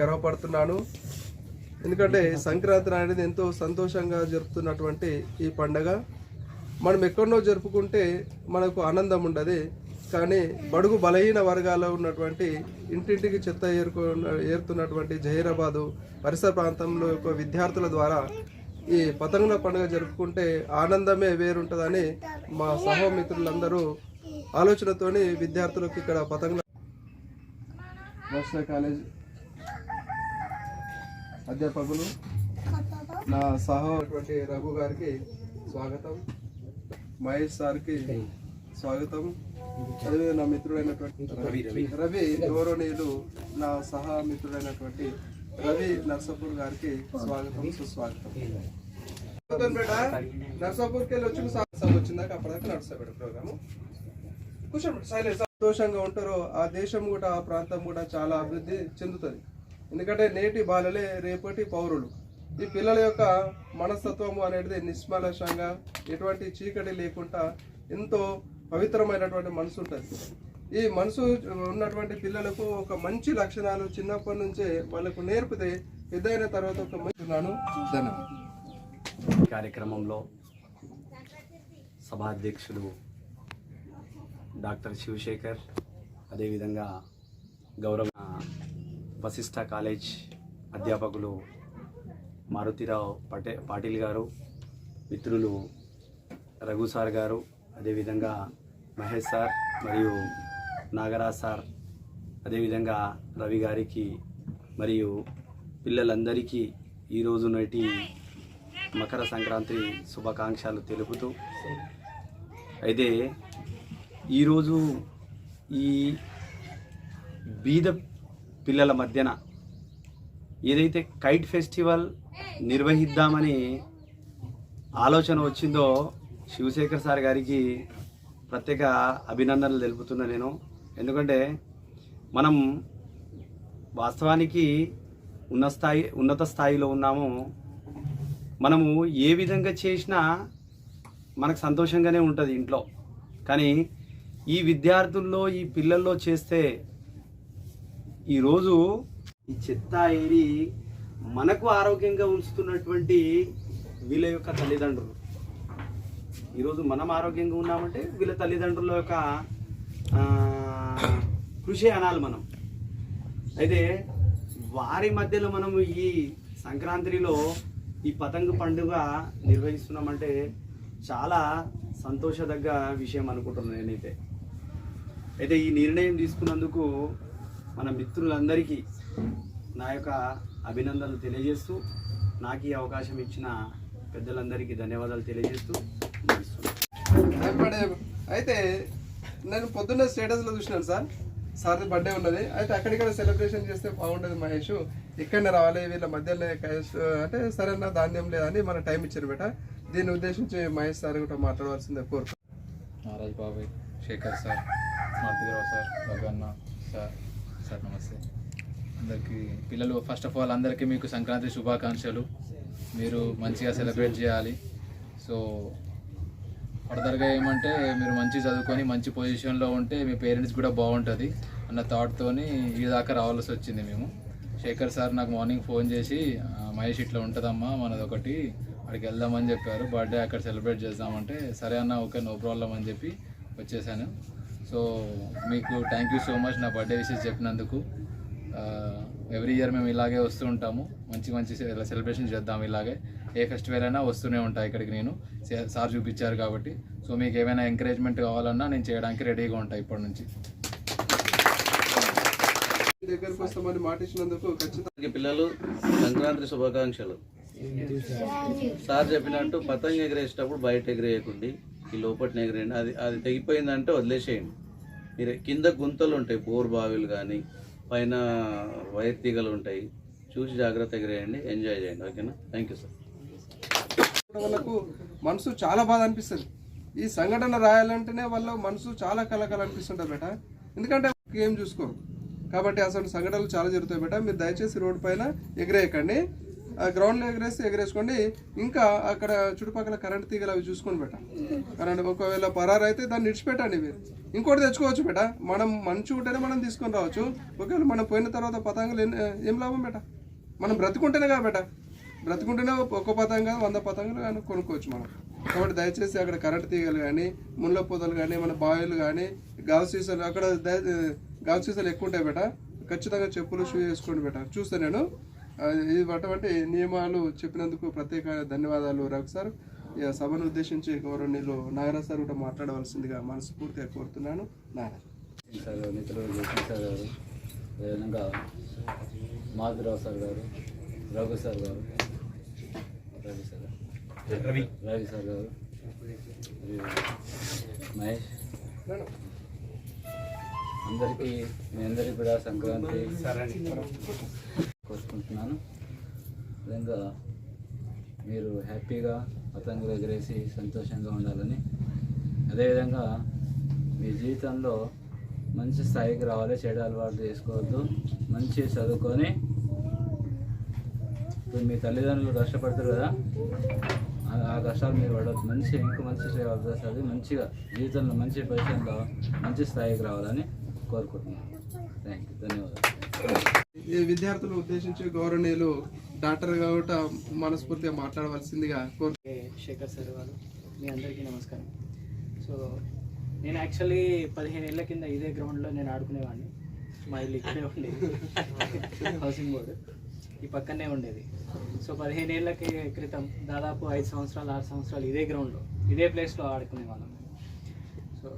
గర్వపడుతున్నాను. ఎందుకంటే సంక్రాంతి అనేది ఎంతో సంతోషంగా జరుపుతున్నటువంటి ఈ పండగ. మనం ఎక్కడో జరుపుకుంటే మనకు ఆనందం ఉండదు. కానీ బడుగు బలహీన వర్గాల్లో ఉన్నటువంటి ఇంటింటికి చెత్త ఏరుకు ఏరుతున్నటువంటి జహీరాబాదు పరిసర ప్రాంతంలో యొక్క విద్యార్థుల ద్వారా ఈ పతంగుల పండుగ జరుపుకుంటే ఆనందమే వేరుంటుందని మా సహమిత్రులందరూ ఆలోచనతోని విద్యార్థులకు ఇక్కడ పతంగుల కాలేజ్. అధ్యాపకులు నా సహోటువంటి రఘు గారికి స్వాగతం. మహేష్ సార్కి స్వాగతం. అదే నా మిత్రుడైనటువంటి రవి రవి. గౌరవనీయులు నా సహా మిత్రుడైనటువంటి రవి నర్సాపూర్ గారికి స్వాగతం సుస్వాగతం. నర్సాపూర్కి వెళ్ళి వచ్చి సార్ వచ్చిందాక అప్పటిదాకా నడుస్తా బేట ప్రోగ్రాము. కూర్చోండి సైలెంట్ సంతోషంగా ఉంటారో ఆ దేశం కూడా ఆ ప్రాంతం కూడా చాలా అభివృద్ధి చెందుతుంది. ఎందుకంటే నేటి బాలలే రేపటి పౌరులు. ఈ పిల్లల యొక్క మనస్తత్వము అనేది నిష్మలషంగా ఎటువంటి చీకటి లేకుండా ఎంతో పవిత్రమైనటువంటి మనసు ఉంటుంది. ఈ మనసు ఉన్నటువంటి పిల్లలకు ఒక మంచి లక్షణాలు చిన్నప్పటి నుంచే వాళ్ళకు నేర్పితే పెద్దయిన తర్వాత ఒక మంచి ధన్యవాదాలు. ఈ కార్యక్రమంలో సభాధ్యక్షులు డాక్టర్ శివశేఖర్ అదేవిధంగా గౌరవ వశిష్ఠ కాలేజ్ అధ్యాపకులు మారుతిరావు పటే పాటిల్ గారు మిత్రులు రఘు సార్ గారు అదేవిధంగా మహేష్ సార్ మరియు నాగరాజ్ సార్ అదేవిధంగా రవి గారికి మరియు పిల్లలందరికీ ఈరోజు నాటి మకర సంక్రాంతి శుభాకాంక్షలు తెలుపుతూ అయితే ఈరోజు ఈ బీద పిల్లల మధ్యన ఏదైతే కైట్ ఫెస్టివల్ నిర్వహిద్దామని ఆలోచన వచ్చిందో శివశేఖర్ సార్ గారికి ప్రత్యేక అభినందనలు తెలుపుతున్నా నేను. ఎందుకంటే మనం వాస్తవానికి ఉన్న స్థాయి ఉన్నత స్థాయిలో ఉన్నాము. మనము ఏ విధంగా చేసినా మనకు సంతోషంగానే ఉంటుంది ఇంట్లో. కానీ ఈ విద్యార్థుల్లో ఈ పిల్లల్లో చేస్తే ఈరోజు ఈ చెత్త ఏరి మనకు ఆరోగ్యంగా ఉంచుతున్నటువంటి వీళ్ళ యొక్క తల్లిదండ్రులు. ఈరోజు మనం ఆరోగ్యంగా ఉన్నామంటే వీళ్ళ తల్లిదండ్రుల యొక్క కృషి అనాలి మనం. అయితే వారి మధ్యలో మనము ఈ సంక్రాంతిలో ఈ పతంగ పండుగ నిర్వహిస్తున్నామంటే చాలా సంతోషదగ్గ విషయం అనుకుంటున్నాను నేనైతే. అయితే ఈ నిర్ణయం తీసుకున్నందుకు మన మిత్రులందరికీ నా యొక్క అభినందనలు తెలియజేస్తూ నాకు ఈ అవకాశం ఇచ్చిన పెద్దలందరికీ ధన్యవాదాలు తెలియజేస్తూ అయితే నేను పొద్దున్న స్టేటస్లో చూసినాను సార్. సార్ బర్త్డే ఉన్నది. అయితే అక్కడిక్కడ సెలబ్రేషన్ చేస్తే బాగుండదు మహేష్. ఇక్కడనే రావాలి వీళ్ళ మధ్యలో కయస్- అంటే సరైన ధాన్యం లేదని మన టైం ఇచ్చారు బేట. దీన్ని ఉద్దేశించి మహేష్ సార్ కూడా మాట్లాడవలసిందే కోరుకు నారాజ్ బాబాయ్ Shekhar sir Marthirao sir Bhagavanna sir sir నమస్తే. అందరికీ పిల్లలు ఫస్ట్ ఆఫ్ ఆల్ అందరికీ మీకు సంక్రాంతి శుభాకాంక్షలు. మీరు మంచిగా సెలబ్రేట్ చేయాలి. సో ఫర్దర్గా ఏమంటే మీరు మంచి చదువుకొని మంచి పొజిషన్లో ఉంటే మీ పేరెంట్స్ కూడా బాగుంటుంది అన్న థాట్తోని ఈ దాకా రావాల్సి వచ్చింది మేము. శేఖర్ సార్ నాకు మార్నింగ్ ఫోన్ చేసి మహేష్ ఇట్లా ఉంటుందమ్మా మనది ఒకటి అక్కడికి వెళ్దామని చెప్పారు. బర్త్డే అక్కడ సెలబ్రేట్ చేద్దామంటే సరే అన్న ఓకే నో ప్రాబ్లం అని చెప్పి వచ్చేసాను. సో మీకు థ్యాంక్ యూ సో మచ్ నా బర్త్డే విషెస్ చెప్పినందుకు. ఎవ్రీ ఇయర్ మేము ఇలాగే వస్తూ ఉంటాము. మంచి మంచి సెలబ్రేషన్ చేద్దాం ఇలాగే. ఏ ఫెస్టివల్ అయినా వస్తూనే ఉంటాయి ఇక్కడికి నేను. సార్ చూపించారు కాబట్టి. సో మీకు ఏమైనా ఎంకరేజ్మెంట్ కావాలన్నా నేను చేయడానికి రెడీగా ఉంటాను ఇప్పటి నుంచి. దగ్గరకు వస్తామని మాట ఇచ్చినందుకు ఖచ్చితంగా. అందరికీ పిల్లలు సంక్రాంతి శుభాకాంక్షలు. సార్ చెప్పినట్టు పతంగ ఎగరేసేటప్పుడు బయట ఎగరేయకండి. ఈ లోపటిని ఎగరేయండి. అది అది తెగిపోయిందంటే వదిలేసేయండి. మీరు కింద గుంతలు ఉంటాయి బోర్ బావిలు కానీ పైన వైర్ తీగలు ఉంటాయి. చూసి జాగ్రత్త ఎగరేయండి ఎంజాయ్ చేయండి ఓకేనా? Thank you sir. వాళ్ళకు మనసు చాలా బాధ అనిపిస్తుంది. ఈ సంఘటన రాయాలంటేనే వాళ్ళ మనసు చాలా కలకల అనిపిస్తుంటుంది బేట. ఎందుకంటే ఏం చూసుకోరు. కాబట్టి అసలు సంఘటనలు చాలా జరుగుతాయి బేట. మీరు దయచేసి రోడ్డు పైన ఎగిరేయకండి. ఆ గ్రౌండ్లో ఎగరేసి ఎగరేసుకోండి. ఇంకా అక్కడ చుట్టుపక్కల కరెంట్ తీగలు అవి చూసుకోండి బేట. కరెంట్ ఒకవేళ పరారు అయితే దాన్ని నిడిచిపెట్టండి మీరు. ఇంకోటి తెచ్చుకోవచ్చు బేట. మనం మంచి ఉంటేనే మనం తీసుకొని రావచ్చు. ఒకవేళ మనం పోయిన తర్వాత పతంగులు ఏం- లాభం బేట? మనం బ్రతుకుంటేనే కదా బేట. బ్రతుకుంటేనే ఒక పతంగా వంద పతంగులు కానీ కొనుక్కోవచ్చు మనం. కాబట్టి దయచేసి అక్కడ కరెంట్ తీగలు కానీ ముళ్ళ పొదలు కానీ మన బాయిలు కానీ గాజు సీసాలు అక్కడ గాజు సీసాలు ఎక్కువ ఉంటాయి బేట. ఖచ్చితంగా చెప్పులు షూ వేసుకోండి బేట. చూస్తాను నేను ఇది అటువంటి నియమాలు చెప్పినందుకు ప్రత్యేక ధన్యవాదాలు రఘు సార్. సభను ఉద్దేశించి గౌరవనీయులు నాగరాజ్ సార్ కూడా మాట్లాడవలసిందిగా మనస్ఫూర్తిగా కోరుతున్నాను. నాగరాజ్ సార్ గారు మిత్రులు సార్ గారు అదేవిధంగా మాధురావు సార్ గారు రఘు సార్ గారు రవి సార్ గారు రవి. రవి సార్ గారు మహేష్. అందరికీ మీ అందరికీ కూడా సంక్రాంతి కోరుకుంటున్నాను. విధంగా మీరు హ్యాపీగా పతంగులు ఎగరేసి సంతోషంగా ఉండాలని. అదేవిధంగా మీ జీవితంలో మంచి స్థాయికి రావాలి చెడు అలవాటు చేసుకోవద్దు మంచి చదువుకొని ఇప్పుడు మీ తల్లిదండ్రులు కష్టపడతారు కదా ఆ- కష్టాలు మీరు పడవద్దు. మంచి ఇంకా మంచి చదివి మంచిగా జీవితంలో మంచి పొజిషన్లో మంచి స్థాయికి రావాలని కోరుకుంటున్నాను. థ్యాంక్ యూ ధన్యవాదాలు. ఈ విద్యార్థులు ఉద్దేశించి గౌరవనీయులు డాక్టర్ కాబట్టి మనస్ఫూర్తిగా మాట్లాడవలసిందిగా కోరు శేఖర్ సార్ వాళ్ళు మీ అందరికీ నమస్కారం. సో నేను యాక్చువల్లీ పదిహేను ఏళ్ళ కింద ఇదే గ్రౌండ్లో నేను ఆడుకునేవాడిని. మా ఇల్లు ఇక్కడే ఉండేది. హౌసింగ్ బోర్డు ఈ పక్కనే ఉండేది. సో పదిహేను ఏళ్ళకి క్రితం దాదాపు ఐదు సంవత్సరాలు ఆరు సంవత్సరాలు ఇదే గ్రౌండ్లో ఇదే ప్లేస్లో ఆడుకునే వాళ్ళం సో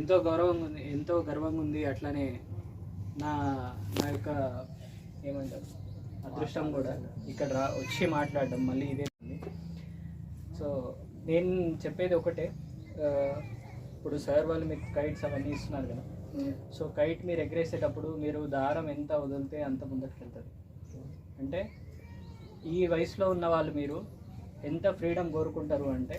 ఎంతో గౌరవంగా ఉంది ఎంతో గర్వంగా ఉంది అట్లానే నా నా యొక్క ఏమంటారు అదృష్టం కూడా ఇక్కడ రా వచ్చి మాట్లాడడం మళ్ళీ ఇదే సో నేను చెప్పేది ఒకటే ఇప్పుడు సార్ వాళ్ళు మీకు కైట్స్ అవన్నీ ఇస్తున్నారు కదా. సో కైట్ మీరు ఎగరేసేటప్పుడు మీరు దారం ఎంత వదిలితే అంత ముందరికి వెళ్తుంది అంటే ఈ వయసులో ఉన్న వాళ్ళు మీరు ఎంత ఫ్రీడమ్ కోరుకుంటారు అంటే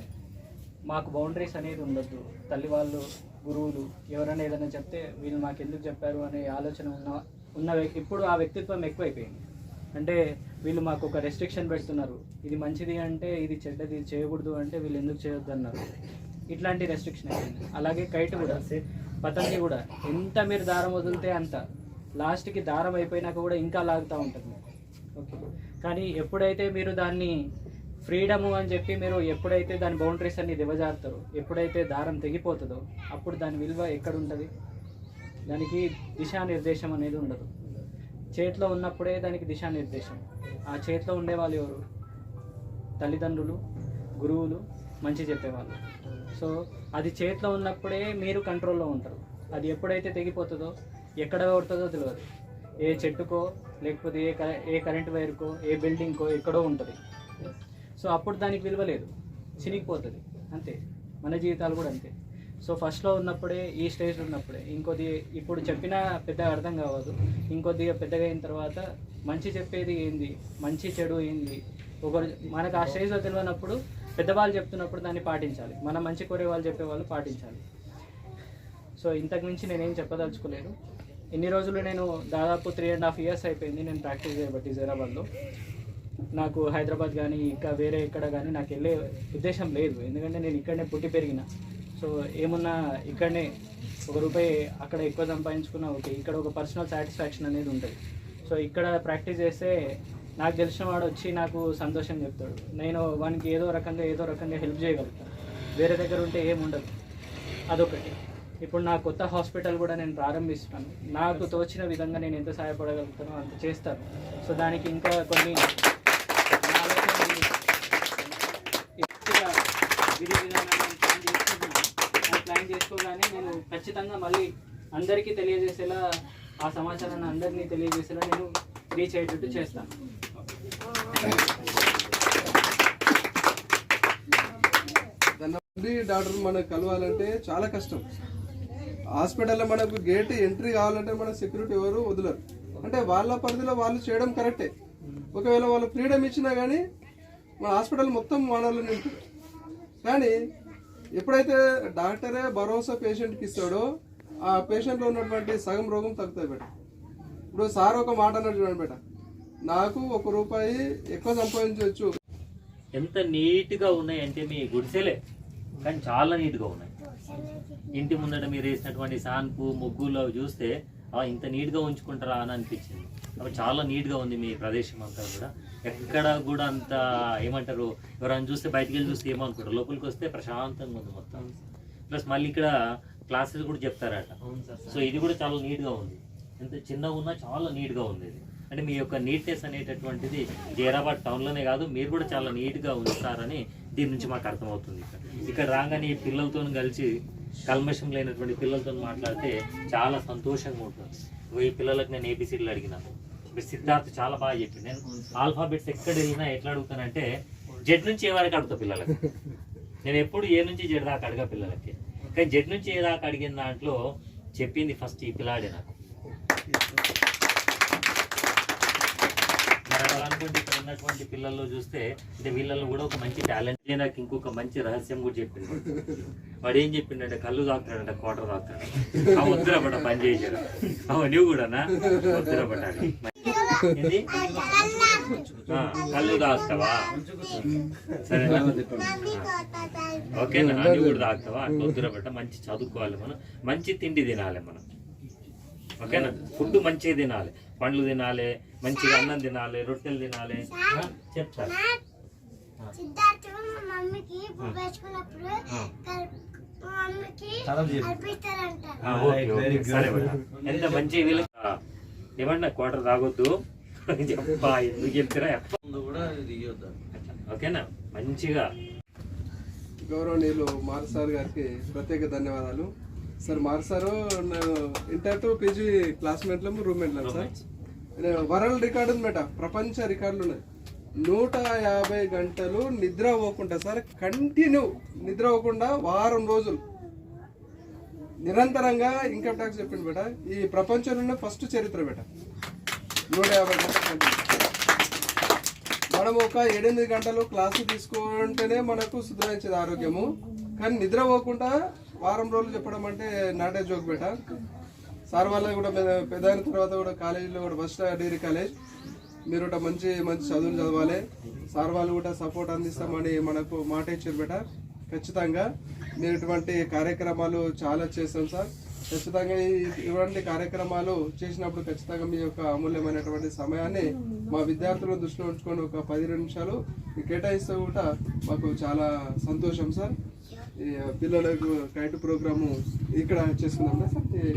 మాకు బౌండరీస్ అనేది ఉండొద్దు. తల్లి వాళ్ళు గురువులు ఎవరైనా ఏదైనా చెప్తే వీళ్ళు మాకు ఎందుకు చెప్పారు అనే ఆలోచన ఉన్న ఉన్న ఇప్పుడు ఆ వ్యక్తిత్వం ఎక్కువైపోయింది. అంటే వీళ్ళు మాకు ఒక రెస్ట్రిక్షన్ పెడుతున్నారు. ఇది మంచిది అంటే ఇది చెడ్డది ఇది చేయకూడదు అంటే వీళ్ళు ఎందుకు చేయొద్దు అన్నారు ఇట్లాంటి రెస్ట్రిక్షన్ అయిపోయింది అలాగే కైట్ కూడా పతంగి కూడా. ఎంత మీరు దారం వదిలితే అంత. లాస్ట్కి దారం అయిపోయినాక కూడా ఇంకా లాగుతూ ఉంటుంది. ఓకే కానీ ఎప్పుడైతే మీరు దాన్ని ఫ్రీడము అని చెప్పి మీరు ఎప్పుడైతే దాని బౌండరీస్ అన్ని దిగజారుతారో ఎప్పుడైతే దారం తెగిపోతుందో అప్పుడు దాని విలువ ఎక్కడ ఉంటుంది? దానికి దిశానిర్దేశం అనేది ఉండదు. చేతిలో ఉన్నప్పుడే దానికి దిశానిర్దేశం. ఆ చేతిలో ఉండే వాళ్ళు ఎవరు? తల్లిదండ్రులు గురువులు మంచి చెప్పేవాళ్ళు. సో అది చేతిలో ఉన్నప్పుడే మీరు కంట్రోల్లో ఉంటారు. అది ఎప్పుడైతే తెగిపోతుందో ఎక్కడ కొడుతుందో తెలియదు ఏ చెట్టుకో లేకపోతే ఏ కరె ఏ కరెంట్ వైర్కో ఏ బిల్డింగ్కో ఎక్కడో ఉంటుంది. సో అప్పుడు దానికి విలువ లేదు. చినిగిపోతుంది. అంతే. మన జీవితాలు కూడా అంతే. సో ఫస్ట్లో ఉన్నప్పుడే ఈ స్టేజ్లో ఉన్నప్పుడే ఇంకొద్ది ఇప్పుడు చెప్పినా పెద్దగా అర్థం కావదు ఇంకొద్దిగా పెద్దగా అయిన తర్వాత మంచి చెప్పేది ఏంది? మంచి చెడు ఏంది? ఒకరు మనకు ఆ స్టేజ్లో తెలియనప్పుడు పెద్దవాళ్ళు చెప్తున్నప్పుడు దాన్ని పాటించాలి. మన మంచి కోరే వాళ్ళు చెప్పే వాళ్ళు పాటించాలి. సో ఇంతకు మించి నేనేం చెప్పదలుచుకోలేదు. ఇన్ని రోజులు నేను దాదాపు త్రీ అండ్ హాఫ్ ఇయర్స్ అయిపోయింది నేను ప్రాక్టీస్ చేయబట్టి హైదరాబాద్లో నాకు హైదరాబాద్ కానీ ఇంకా వేరే ఎక్కడ కానీ నాకు వెళ్ళే ఉద్దేశం లేదు. ఎందుకంటే నేను ఇక్కడనే పుట్టి పెరిగిన. సో ఏమున్నా ఇక్కడనే ఒక రూపాయి అక్కడ ఎక్కువ సంపాదించుకున్నా ఓకే. ఇక్కడ ఒక పర్సనల్ సాటిస్ఫాక్షన్ అనేది ఉంటుంది. సో ఇక్కడ ప్రాక్టీస్ చేస్తే నాకు తెలిసిన వాడు వచ్చి నాకు సంతోషం చెప్తాడు. నేను వానికి ఏదో రకంగా ఏదో రకంగా హెల్ప్ చేయగలుగుతాను వేరే దగ్గర ఉంటే ఏముండదు అదొకటి. ఇప్పుడు నా కొత్త హాస్పిటల్ కూడా నేను ప్రారంభిస్తున్నాను నాకు తోచిన విధంగా నేను ఎంత సహాయపడగలుగుతానో అంత చేస్తాను. సో దానికి ఇంకా కొన్ని నా ఆలోచన ఉంది. ఎక్కువగా విధి విధానాన్ని నేను ప్లాన్ చేసుకుంటున్నాను అది ప్లాన్ చేసుకోగానే నేను ఖచ్చితంగా మళ్ళీ అందరికీ తెలియజేసేలా ఆ సమాచారాన్ని అందరినీ తెలియజేసేలా నేను రీచ్ అయ్యేటట్టు చేస్తాను. డాక్టర్ మనకు కలవాలంటే చాలా కష్టం. హాస్పిటల్లో మనకు గేట్ ఎంట్రీ కావాలంటే మన సెక్యూరిటీ ఎవరు వదలరు. అంటే వాళ్ళ పరిధిలో వాళ్ళు చేయడం కరెక్టే. ఒకవేళ వాళ్ళు ఫ్రీడమ్ ఇచ్చినా కానీ మన హాస్పిటల్ మొత్తం మనలో నింపుతారు కానీ ఎప్పుడైతే డాక్టరే భరోసా పేషెంట్కి ఇస్తాడో ఆ పేషెంట్లో ఉన్నటువంటి సగం రోగం తగ్గుతుంది బేట. ఇప్పుడు సార్ ఒక మాట అన్నాడు చూడండి బేట. నాకు ఒక రూపాయి ఎక్కువ సంపాదించవచ్చు. ఎంత నీట్గా ఉన్నాయంటే మీ గుడిసెలే కానీ చాలా నీట్గా ఉన్నాయి. ఇంటి ముందట మీరు వేసినటువంటి సాన్పు ముగ్గులు అవి చూస్తే ఇంత నీట్గా ఉంచుకుంటారా అని అనిపించింది. కాబట్టి చాలా నీట్గా ఉంది మీ ప్రదేశం అంతా కూడా. ఎక్కడ కూడా అంత ఏమంటారు ఎవరైనా చూస్తే బయటికి వెళ్ళి చూస్తే ఏమనుకుంటారు? లోపలికి వస్తే ప్రశాంతంగా ఉంది మొత్తం. ప్లస్ మళ్ళీ ఇక్కడ క్లాసెస్ కూడా చెప్తారట. సో ఇది కూడా చాలా నీట్గా ఉంది. ఎంత చిన్నగా ఉన్నా చాలా నీట్గా ఉంది ఇది. అంటే మీ యొక్క నీట్నెస్ అనేటటువంటిది జైరాబాద్ టౌన్లోనే కాదు మీరు కూడా చాలా నీట్గా ఉంచుతారని దీని నుంచి మాకు అర్థమవుతుంది ఇక్కడ. ఇక్కడ రాగానే పిల్లలతో కలిసి కల్మషం లేనటువంటి పిల్లలతో మాట్లాడితే చాలా సంతోషంగా ఉంటుంది. ఈ పిల్లలకు నేను ఏబిసిడీలు అడిగినాను. ఇప్పుడు సిద్ధార్థ్ చాలా బాగా చెప్పింది నేను ఆల్ఫాబెట్స్ ఎక్కడ వెళ్ళినా ఎట్లా అడుగుతానంటే జెడ్ నుంచి ఏ వరకు అడుగుతా పిల్లలకి? నేను ఎప్పుడు ఏ నుంచి జెడ్ దాకా అడగా పిల్లలకి? కానీ జెడ్ నుంచి ఏ దాకా అడిగిన దాంట్లో చెప్పింది ఫస్ట్ ఈ పిల్లాడే నాకు. అనుకుంటే ఉన్నటువంటి పిల్లల్లో చూస్తే అంటే వీళ్ళల్లో కూడా ఒక మంచి టాలెంట్. నాకు ఇంకొక మంచి రహస్యం కూడా చెప్పింది. వాడు ఏం చెప్పిండంటే కళ్ళు తాగుతాడంట క్వార్టర్ తాకుతాడు. ఆ ముద్ర పని చేశారు అవ నువ్వు కూడానా? ముద్ర కళ్ళు తాగుతావా సరే ఓకేనా నువ్వు కూడా తాగుతావా అట్లా వద్దురా మంచి చదువుకోవాలి మనం. మంచి తిండి తినాలి మనం. ఓకేనా? ఫుడ్ మంచిగా తినాలి. పండ్లు తినాలి మంచిగా అన్నం తినాలి రొట్టెలు తినాలి. ఆ, చెప్తా. సిద్ధార్థ మా మమ్మీకి పువ్వు వేసుకున్నప్పుడు ఆ. కల్- మా మమ్మీకి కల్పిస్తారంట ఆ, ఓకే, ఓకే. సరే బేటా. ఎంత మంచి వీళ్ళ ఏమన్నా క్వార్టర్ తాగొద్దు. చెప్పా ఎందుకు చెప్తారా ఓకేనా? మంచిగా. గౌరవనీయులు మార్ సార్ గారికి ప్రత్యేక ధన్యవాదాలు. సార్ మార్ సారు నేను ఇంటర్ టు పీజీ క్లాస్మేట్లము రూమ్మేట్లం సార్? వరల్డ్ రికార్డు ఉందన్నమాట ప్రపంచ రికార్డులు ఉన్నాయి. నూట యాభై గంటలు నిద్ర అవ్వకుండా సార్ కంటిన్యూ నిద్ర అవ్వకుండా వారం రోజులు. నిరంతరంగా ఇన్కమ్ ట్యాక్స్ చెప్పింది బేట ఈ ప్రపంచంలోనే ఫస్ట్ చరిత్ర బేట. నూట యాభై గంటలు మనం ఒక ఎనిమిది గంటలు క్లాసు తీసుకుంటేనే మనకు సుధరించేది ఆరోగ్యము. కానీ నిద్ర పోకుండా వారం రోజులు చెప్పడం అంటే నాటే జోక్ బేట. సార్ వల్ల కూడా పెద్ద- అయిన తర్వాత కూడా కాలేజీలో కూడా ఫస్ట్ డిగ్రీ కాలేజ్. మీరు కూడా మంచి మంచి చదువులు చదవాలి. సార్ వాళ్ళు కూడా సపోర్ట్ అందిస్తామని మనకు మాట ఇచ్చారు బేట. ఖచ్చితంగా మీరు ఇటువంటి కార్యక్రమాలు చాలా చేస్తాం సార్. ఖచ్చితంగా ఈ- ఇటువంటి కార్యక్రమాలు చేసినప్పుడు ఖచ్చితంగా మీ యొక్క అమూల్యమైనటువంటి సమయాన్ని మా విద్యార్థులను దృష్టిలో ఉంచుకొని ఒక పది నిమిషాలు కేటాయిస్తూ కేటాయిస్తే కూడా మాకు చాలా సంతోషం సార్. ఈ పిల్లలకు కైట్ ప్రోగ్రాము ఇక్కడ చేసుకుందాం సార్.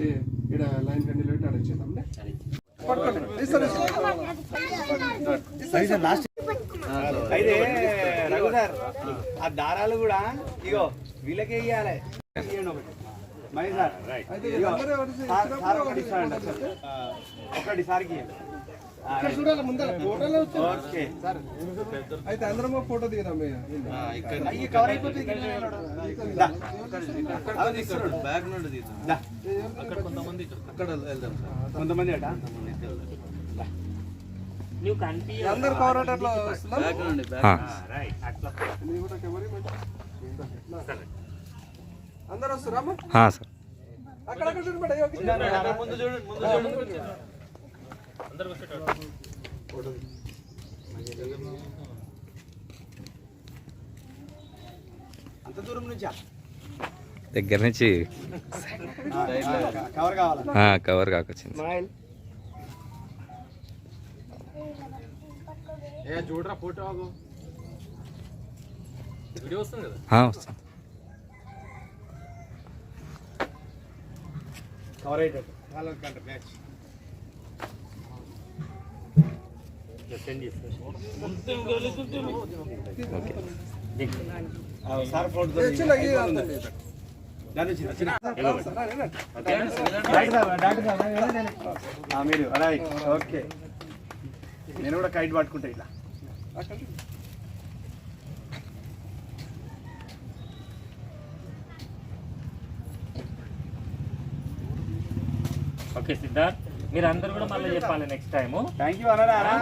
ఇక్కడ లైన్ కండిలో అరేంజ్ చేద్దాం పట్టుకోండి. ఇస్తారు, ఇస్తారు. అయితే రఘు సార్ ఆ దారాలు కూడా ఇగో వీళ్ళకే ఇవ్వాలి మహేష్ సార్ ఒకటి సార్కి ఇక్కడ చూడాలి ముందర. ఫోటోలో వచ్చింది. ఓకే. సార్. అయితే అందరం ఒక ఫోటో దిగుదాం ఇక. అయ్యి కవర్ అయిపోతుంది. అక్కడ వెళ్దాం. సార్ కొంతమంది అట? నువ్వు అందరు కవర్ అట్లా వస్తుందా? బ్యాగ్ నుండి బ్యాగ్ రైట్. అట్లా. నీ కూడా కెమెరా. అందరు వస్తారా? సార్. అక్కడక్కడ చూడు మేడం, ఇగో. ముందు చూడండి ముందు చూడండి. అంత దూరం నుంచా? దగ్గర నుంచి కవర్ కావాలా? ఆ, కవర్ కాకొచ్చింది. స్మైల్. ఆ, వస్తుంది. కవర్ అయ్యేటట్టు. బ్యాచ్ మీరు రైట్ ఓకే నేను కూడా కైట్ పట్టుకుంటా ఇట్లా ఓకే సిద్ధార్థ్. మీరు అందరు కూడా మళ్ళీ చెప్పాలి నెక్స్ట్ టైము థ్యాంక్ యూ అన్నారా